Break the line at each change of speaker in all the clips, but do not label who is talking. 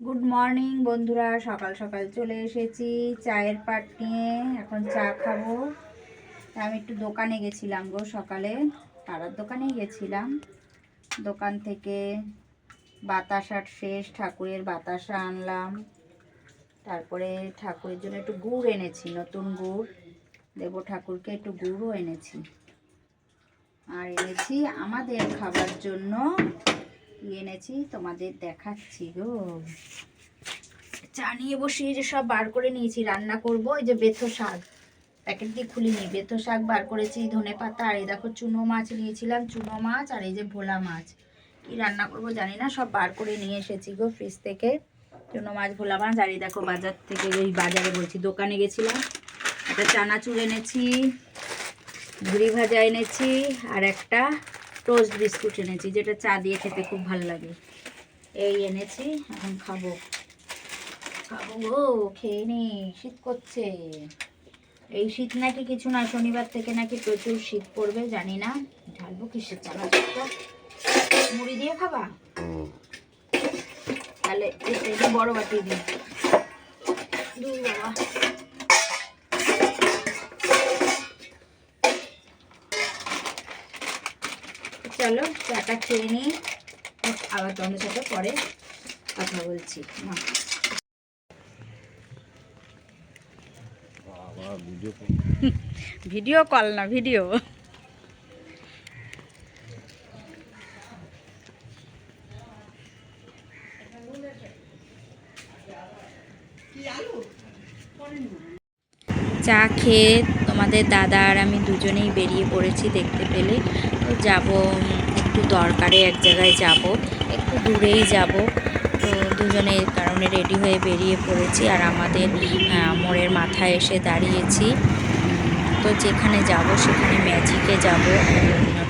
Good morning বন্ধুরা। সকাল সকাল চলে এসেছি চায়ের পাট নিয়ে। এখন চা খাব। আমি একটু দোকানে গেছিলাম গো সকালে। পাড়ার দোকানেই গেছিলাম। দোকান থেকে বাতাসার শেষ, ঠাকুরের বাতাসা আনলাম। তারপরে ঠাকুরের জন্য একটু গুড় এনেছি, নতুন গুড়। দেব ঠাকুরকে একটু গুড়ও এনেছি। আর এনেছি আমাদের খাবার জন্য এনেছি, তোমাদের দেখাচ্ছি গো। চা নিয়ে বসিয়ে যে সব বার করে নিয়েছি, রান্না করব এই যে বেথো শাক। প্যাকেট দিয়ে খুলিনি, বেথো শাক বার করেছি, ধনে পাতা, আর এই দেখো চুনো মাছ নিয়েছিলাম, চুনো মাছ আর এই যে ভোলা মাছ। কি রান্না করব জানি না, সব বার করে নিয়ে এসেছি গো ফ্রিজ থেকে। চুনো মাছ, ভোলা মাছ, আর এই দেখো বাজার থেকে ওই বাজারে বলছি, দোকানে গেছিলাম। একটা চানাচুর এনেছি ঝুড়ি ভাজা এনেছি, আর একটা টোস্ট বিস্কুট এনেছি যেটা চা দিয়ে খেতে খুব ভালো লাগে। এই এনেছি এখন খাব। খাব গো খেয়ে নি শীত করছে। এই শীত নাকি কিছু না শনিবার থেকে নাকি প্রচুর শীত পড়বে জানি না। ঢালবো কিসের চানাচুরটা মুড়ি দিয়ে খাবা? তাহলে বড় বাটি দিই। দূর বাবা। চলো চাটা খেয়ে নিই। আবার তোমাদের সাথে পরে কথা বলছি। ভিডিও কল না, ভিডিও। চা খেয়ে তোমাদের দাদা আর আমি দুজনেই বেরিয়ে পড়েছি দেখতে পেলে। যাব, একটু দরকারে এক জায়গায় যাব, একটু দূরেই যাব। তো দুজনে এই কারণে রেডি হয়ে বেরিয়ে পড়েছি আর আমাদের মোড়ের মাথায় এসে দাঁড়িয়েছি। তো যেখানে যাব সেখানে ম্যাজিকে যাব।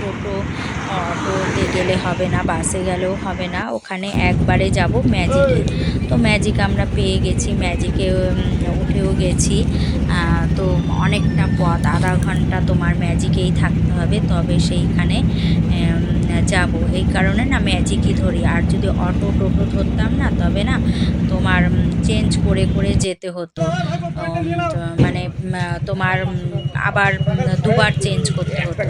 টোটো, অটোতে গেলে হবে না, বাসে গেলেও হবে না। ওখানে একবারে যাব ম্যাজিকে। তো ম্যাজিক আমরা পেয়ে গেছি। ম্যাজিকে উঠেও গেছি। তো অনেকটা পথ, আধা ঘণ্টা তোমার ম্যাজিকেই থাকতে হবে, তবে সেইখানে যাব। এই কারণে না ম্যাজিকই ধরি। আর যদি অটো টোটো ধরতাম না, তবে না তোমার চেঞ্জ করে করে যেতে হতো। মানে তোমার আবার দুবার চেঞ্জ করতে হতো।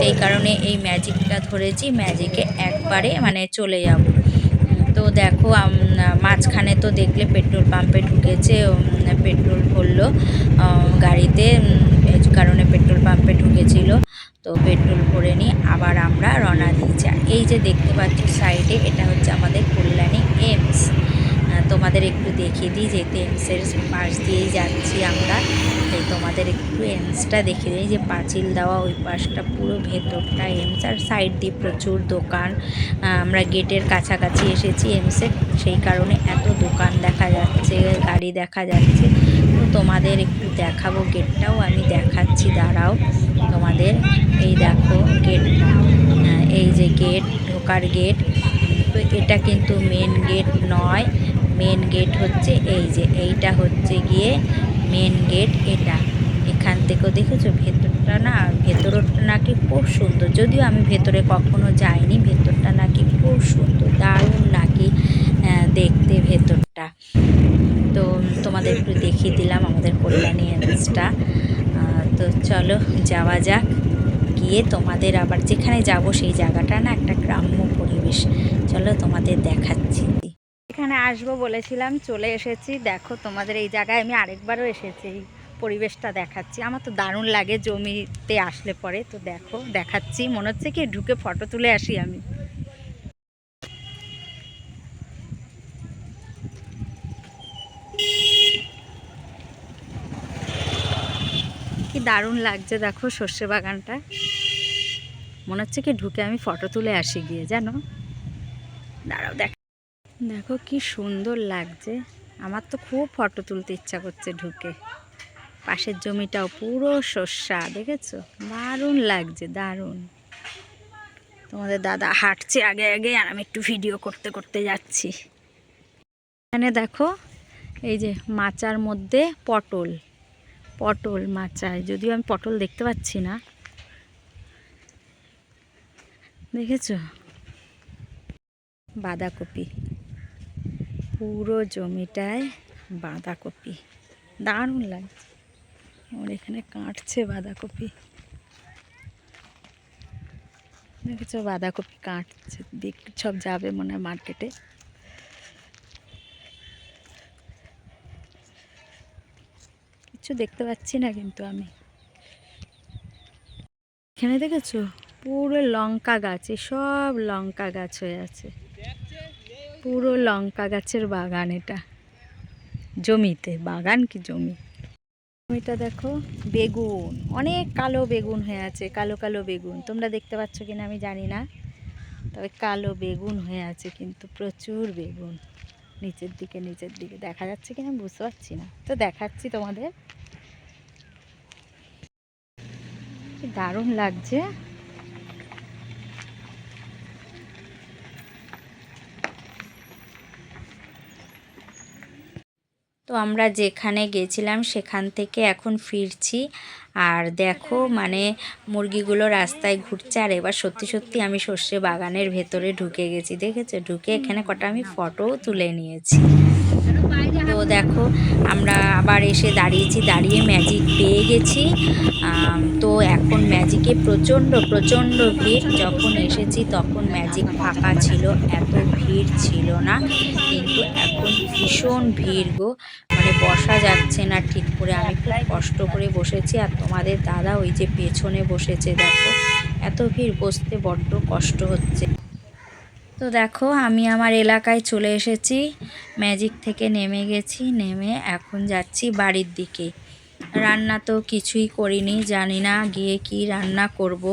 সেই কারণে এই ম্যাজিকটা ধরেছি। ম্যাজিকে একবারে মানে চলে যাব। তো দেখো মাঝখানে তো দেখলে পেট্রোল পাম্পে ঢুকেছে পেট্রোল আহ, গাড়িতে কারণে পেট্রোল পাম্পে ঢুকেছিল। তো পেট্রোল ভরে নিয়ে আবার আমরা রওনা দিয়েছি। এই যে দেখতে পাচ্ছ সাইডে এটা হচ্ছে আমাদের কল্যাণী এমস। তোমাদের একটু দেখিয়ে দিই যেহেতু এমসের পাশ দিয়েই যাচ্ছি আমরা তাই তোমাদের একটু এমসটা দেখিয়ে দিই যে পাঁচিল দেওয়া ওই পাশটা পুরো ভেতরটা এমস। আর সাইড দিয়ে প্রচুর দোকান। আমরা গেটের কাছাকাছি এসেছি এমসের সেই কারণে এত দোকান দেখা যাচ্ছে গাড়ি দেখা যাচ্ছে। তোমাদের একটু দেখাবো গেটটাও, আমি দেখাচ্ছি, দাঁড়াও। তোমাদের এই দেখো গেটটা এই যে গেট, ঢোকার গেট। এটা কিন্তু মেন গেট নয় মেন গেট হচ্ছে এই যে, এইটা হচ্ছে গিয়ে মেন গেট এটা। এখান থেকেও দেখেছ ভেতরটা না, ভেতরটা নাকি খুব সুন্দর। যদিও আমি ভেতরে কখনো যাইনি, ভেতরটা নাকি খুব সুন্দর, দারুণ নাকি দেখতে ভেতরটা। তোমাদের একটু দেখিয়ে দিলাম আমাদের কল্যাণী এন্সটা তো চলো যাওয়া যাক। গিয়ে তোমাদের আবার যেখানে যাব সেই জায়গাটা না একটা গ্রাম্য পরিবেশ। চলো তোমাদের দেখাচ্ছি। এখানে আসব বলেছিলাম, চলে এসেছি। দেখো তোমাদের এই জায়গায় আমি আরেকবারও এসেছি, এই পরিবেশটা দেখাচ্ছি। আমার তো দারুণ লাগে জমিতে আসলে পরে। তো দেখো, দেখাচ্ছি। মনে হচ্ছে কি ঢুকে ফটো তুলে আসি আমি। দারুণ লাগছে দেখো সর্ষে বাগানটা। মনে হচ্ছে কি ঢুকে আমি ফটো তুলে আসি গিয়ে, জানো? দাঁড়াও দেখ। দেখো কি সুন্দর লাগছে। আমার তো খুব ফটো তুলতে ইচ্ছা করছে ঢুকে। পাশের জমিটাও পুরো শস্যা দেখেছ? দারুণ লাগছে, দারুণ। তোমাদের দাদা হাঁটছে আগে আগে আর আমি একটু ভিডিও করতে করতে যাচ্ছি। এখানে দেখো, এই যে মাচার মধ্যে পটল। পটল মাচায়, যদিও আমি পটল দেখতে পাচ্ছি না। দেখেছ? বাঁধাকপি। পুরো জমিটায় বাঁধাকপি। দারুণ লাগছে। ওর এখানে কাটছে বাঁধাকপি। দেখেছ? বাঁধাকপি কাটছে। সব যাবে মনে হয় মার্কেটে। কিছু দেখতে পাচ্ছি না কিন্তু আমি। এখানে দেখেছ? পুরো লঙ্কা গাছে সব লঙ্কা গাছ হয়ে আছে। পুরো লঙ্কা গাছের বাগান এটা। জমিতে বাগান কি জমি? জমিটা দেখো বেগুন অনেক কালো বেগুন হয়ে আছে কালো কালো বেগুন। তোমরা দেখতে পাচ্ছ কিনা আমি জানি না তবে কালো বেগুন হয়ে আছে কিন্তু প্রচুর বেগুন। নিচের দিকে নিচের দিকে। দেখা যাচ্ছে কিনা বুঝতে পারছি না। তো দেখাচ্ছি তোমাদের। কি দারুণ লাগছে। তো আমরা যেখানে গেছিলাম সেখান থেকে এখন ফিরছি। আর দেখো মানে মুরগিগুলো রাস্তায় ঘুরছে। আর এবার সত্যি সত্যি আমি সর্ষে বাগানের ভেতরে ঢুকে গেছি, দেখেছ? ঢুকে এখানে কটা আমি ফটোও তুলে নিয়েছি। তো দেখো, আমরা আবার এসে দাঁড়িয়েছি, দাঁড়িয়ে ম্যাজিক পেয়ে গেছি। তো এখন ম্যাজিকে প্রচণ্ড প্রচণ্ড ভিড়। যখন এসেছি তখন ম্যাজিক ফাঁকা ছিল, এত ভিড় ছিল না। কিন্তু এখন ভীষণ ভিড় গো। মানে বসা যাচ্ছে না ঠিক করে। আমি খুব কষ্ট করে বসেছি। আর তোমাদের দাদা ওই যে পেছনে বসেছে, দেখো। এত ভিড় বসতে বড্ড কষ্ট হচ্ছে। তো দেখো, আমি আমার এলাকায় চলে এসেছি। ম্যাজিক থেকে নেমে গেছি, নেমে এখন যাচ্ছি বাড়ির দিকে। রান্না তো কিছুই করিনি, জানি না গিয়ে কি রান্না করব।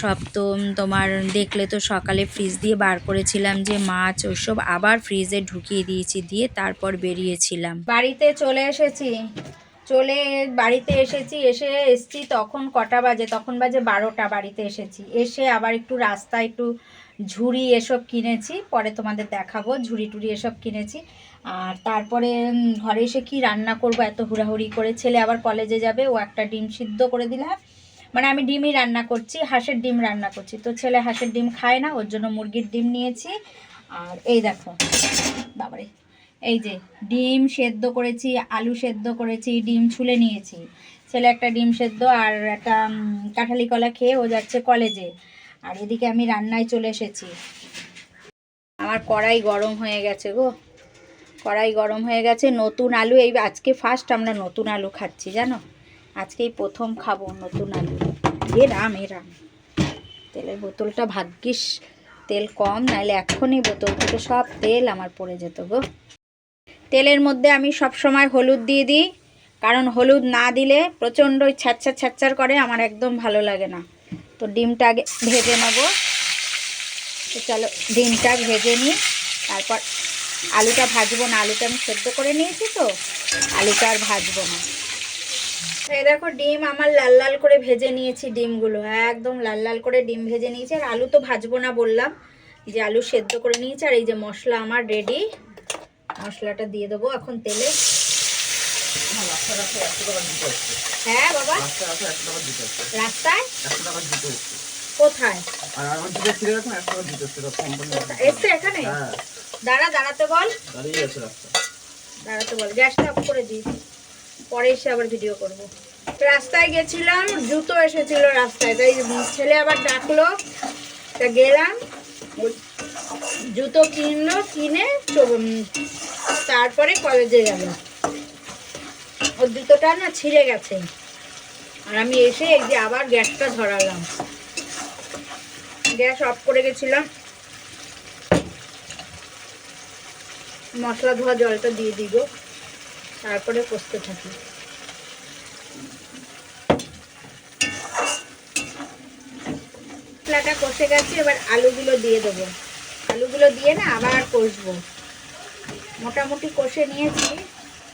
সব তো তোমার দেখলে তো সকালে ফ্রিজ দিয়ে বার করেছিলাম যে মাছ, ওইসব আবার ফ্রিজে ঢুকিয়ে দিয়েছি, দিয়ে তারপর বেরিয়েছিলাম। বাড়িতে চলে এসেছি। চলে বাড়িতে এসেছি, এসে এসছি তখন কটা বাজে? তখন বাজে বারোটা বাড়িতে এসেছি। এসে আবার একটু রাস্তায় একটু ঝুড়ি এসব কিনেছি, পরে তোমাদের দেখাবো। ঝুড়ি টুড়ি এসব কিনেছি। আর তারপরে ঘরে এসে কি রান্না করব? এত হুড়াহুড়ি করে ছেলে আবার কলেজে যাবে, ও একটা ডিম সিদ্ধ করে দিলাম মানে আমি ডিমই রান্না করছি, হাঁসের ডিম রান্না করছি। তো ছেলে হাঁসের ডিম খায় না, ওর জন্য মুরগির ডিম নিয়েছি। আর এই দেখো, বাবারে। এই যে, ডিম সেদ্ধ করেছি, আলু সেদ্ধ করেছি, ডিম ছুলে নিয়েছি। ছেলে একটা ডিম সেদ্ধ আর একটা কাঁঠালি কলা খেয়ে ও যাচ্ছে কলেজে আর এদিকে আমি রান্নায় চলে এসেছি। আমার কড়াই গরম হয়ে গেছে গো। কড়াই গরম হয়ে গেছে, নতুন আলু। এই আজকে ফার্স্ট আমরা নতুন আলু খাচ্ছি, জানো? আজকেই প্রথম খাব নতুন আলু। এ রাম এ রাম। তেলের বোতলটা ভাগ্যিস, তেল কম নাহলে এক্ষুনি বোতল থেকে সব তেল আমার পড়ে যেত গো। তেলের মধ্যে আমি সব সময় হলুদ দিয়ে দিই। কারণ হলুদ না দিলে প্রচণ্ড ছ্যাচ্ছার ছ্যাচ্ছার করে, আমার একদম ভালো লাগে না। তো ডিমটা আগে ভেজে নেব। তো চলো ডিমটা ভেজে নিই। তারপর আলুটা ভাজবো না, আলুটা আমি সেদ্ধ করে নিয়েছি তো, আলুটা আর ভাজবো না। এই দেখো ডিম আমার লাল লাল করে ভেজে নিয়েছি ডিমগুলো, একদম লাল লাল করে ডিম ভেজে নিয়েছি। আর আলু তো ভাজবো না বললাম, যে আলু সেদ্ধ করে নিয়েছি, আর এই যে মশলা আমার রেডি মশলাটা দিয়ে দেবো এখন তেলে। হ্যাঁ বাবা। রাস্তায় কোথায়? এসছে এখানে? দাঁড়া দাঁড়াতে বল। দাঁড়াতে বল। গ্যাসটা অফ করে দিই পরে এসে আবার ভিডিও করব। রাস্তায় গেছিলাম জুতো এসেছিল রাস্তায়। তাই ছেলে আবার ডাকলো। তা গেলাম। জুতো কিনলো, কিনে তারপরে কলেজে গেল। ওর জুতোটা না ছিঁড়ে গেছে। আর আমি এসে এই যে আবার গ্যাসটা ধরালাম। গ্যাস অফ করে গেছিলাম। মশলা ধোয়া জলটা দিয়ে দিব। তারপরে কষতে থাকি মশলাটা কষে গেছে, এবার আলুগুলো দিয়ে দেবো। আলুগুলো দিয়ে না আবার কষবো। মোটামুটি কষে নিয়েছি।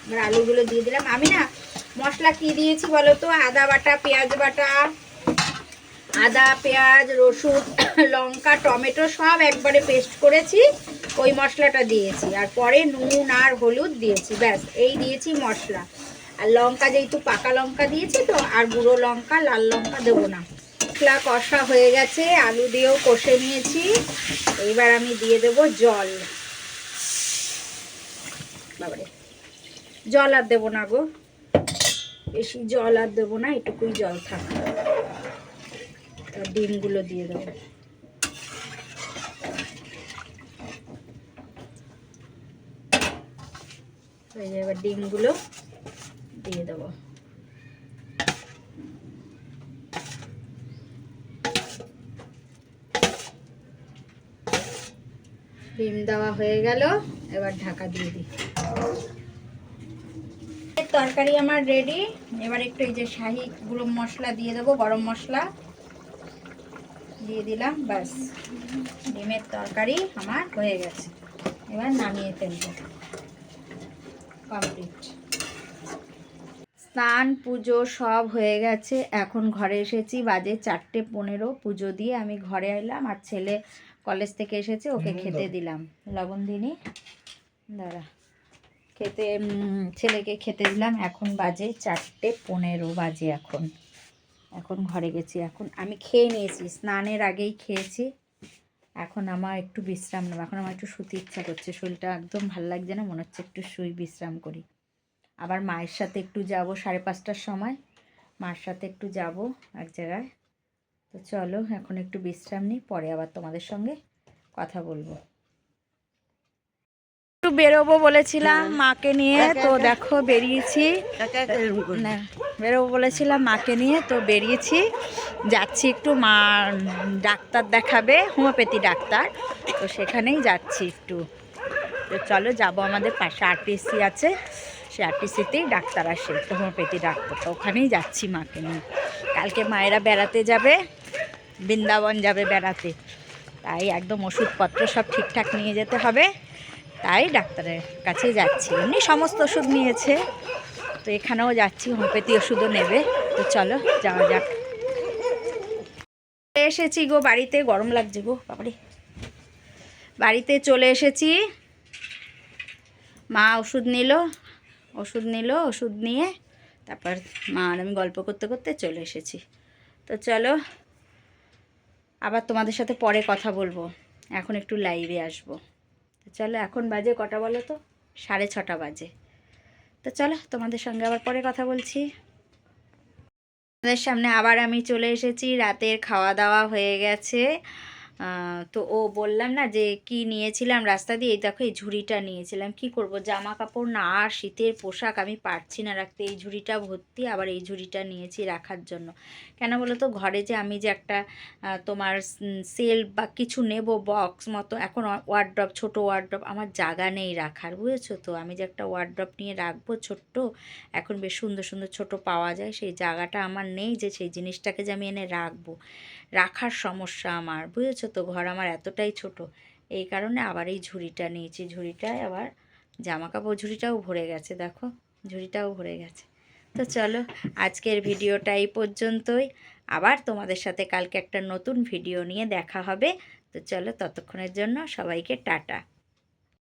এবার আলুগুলো দিয়ে দিলাম। আমি না মশলা কি দিয়েছি বলো তো আদা বাটা, পেঁয়াজ বাটা, আদা, পেঁয়াজ, রসুন, লঙ্কা, টমেটো সব একবারে পেস্ট করেছি। ওই মশলাটা দিয়েছি। আর পরে নুন আর হলুদ দিয়েছি। ব্যাস, এই দিয়েছি মশলা। আর লঙ্কা যেহেতু পাকা লঙ্কা দিয়েছি তো, আর গুঁড়ো লঙ্কা, লাল লঙ্কা দেবো না। মশলা কষা হয়ে গেছে, আলু দিয়েও কষে নিয়েছি। এইবার আমি দিয়ে দেবো জল। বাবারে, জল আর দেবো না গো। বেশি জল আর দেবো না, এটুকুই জল থাক। ডিমগুলো দিয়ে দেবো। এবার ডিমগুলো দিয়ে দেবো। ডিম দেওয়া হয়ে গেল, এবার ঢাকা দিয়ে দিই। তরকারি আমার রেডি এবার একটু এই যে শাহি গুঁড়ো মশলা দিয়ে দেবো, গরম মশলা দিয়ে দিলাম, ব্যাস। ডিমের তরকারি আমার হয়ে গেছে। এবার নামিয়ে ফেলব। কমপ্লিট স্নান, পুজো সব হয়ে গেছে। এখন ঘরে এসেছি, বাজে চারটে পনেরো। পুজো দিয়ে আমি ঘরে এলাম, আর ছেলে কলেজ থেকে এসেছে ওকে খেতে দিলাম। লবণ দিনি দাঁড়া। খেতে ছেলেকে খেতে দিলাম। এখন বাজে চারটে পনেরো বাজে এখন। এখন ঘরে গেছি। এখন আমি খেয়ে নিয়েছি। স্নানের আগেই খেয়েছি। এখন আমার একটু বিশ্রাম নেব। এখন আমার একটু শুতে ইচ্ছা করছে। শরীরটা একদম ভালো লাগছে না মনে হচ্ছে একটু শুই বিশ্রাম করি। আবার মায়ের সাথে একটু যাব সাড়ে পাঁচটার সময়। মার সাথে একটু যাব এক জায়গায়। তো চলো এখন একটু বিশ্রাম নিই পরে আবার তোমাদের সঙ্গে কথা বলব। একটু বেরোবো বলেছিলাম মাকে নিয়ে তো দেখো বেরিয়েছি। বেরোবো বলেছিলাম মাকে নিয়ে তো বেরিয়েছি। যাচ্ছি একটু মা ডাক্তার দেখাবে হোমিওপ্যাথি ডাক্তার তো সেখানেই যাচ্ছি একটু। তো চলো যাব আমাদের পাশে আরটিসি আছে। সে আরটিসিতেই ডাক্তার আসে তো হোমিওপ্যাথি ডাক্তার তো ওখানেই যাচ্ছি মাকে নিয়ে। কালকে মায়েরা বেড়াতে যাবে বৃন্দাবন যাবে বেড়াতে। তাই একদম ওষুধপত্র সব ঠিকঠাক নিয়ে যেতে হবে। তাই ডাক্তারের কাছে যাচ্ছি। এমনি সমস্ত ওষুধ নিয়েছে। তো এখানেও যাচ্ছি, হোমিওপ্যাথি ওষুধও নেবে। তো চলো, যাওয়া যাক। এসেছি গো বাড়িতে, গরম লাগছে গো, বাবারে। বাড়িতে চলে এসেছি। মা ওষুধ নিল ওষুধ নিল, ওষুধ নিয়ে তারপর মা আর আমি গল্প করতে করতে চলে এসেছি। তো চলো আবার তোমাদের সাথে পরে কথা বলব। এখন একটু লাইভে আসব। তো চলো, এখন বাজে কটা বলো তো? সাড়ে ছটা বাজে। তো চলো, তোমাদের সঙ্গে আবার পরে কথা বলছি। তোমাদের সামনে আবার আমি চলে এসেছি, রাতের খাওয়া দাওয়া হয়ে গেছে। তো ও বললাম না যে কি নিয়েছিলাম রাস্তা দিয়ে দেখো এই ঝুড়িটা নিয়েছিলাম, কি করব? জামা কাপড় না, আর শীতের পোশাক আমি পারছি না রাখতে, এই ঝুড়িটা ভর্তি, আবার এই ঝুড়িটা নিয়েছি রাখার জন্য। কেন বলো তো, ঘরে যে আমি যে একটা তোমার সেল বা কিছু নেব, বক্স মতো, এখন ওয়ার্ড্রপ ছোট ওয়ার্ড্রপ আমার জায়গা নেই রাখার, বুঝেছ তো? আমি যে একটা ওয়ার্ড্রপ নিয়ে রাখব ছোট্ট, এখন বেশ সুন্দর সুন্দর ছোট পাওয়া যায়, সেই জায়গাটা আমার নেই যে সেই জিনিসটাকে যে আমি এনে রাখব। রাখার সমস্যা আমার বুঝেছ তো? ঘর আমার এতটাই ছোট। এই কারণে আবার এই ঝুড়িটা নিয়েছি। ঝুড়িটায় আবার জামা কাপড় ঝুড়িটাও ভরে গেছে, দেখো। ঝুড়িটাও ভরে গেছে। তো চলো, আজকের ভিডিওটা এই পর্যন্তই। আবার তোমাদের সাথে কালকে একটা নতুন ভিডিও নিয়ে দেখা হবে। তো চলো, ততক্ষণের জন্য সবাইকে টাটা।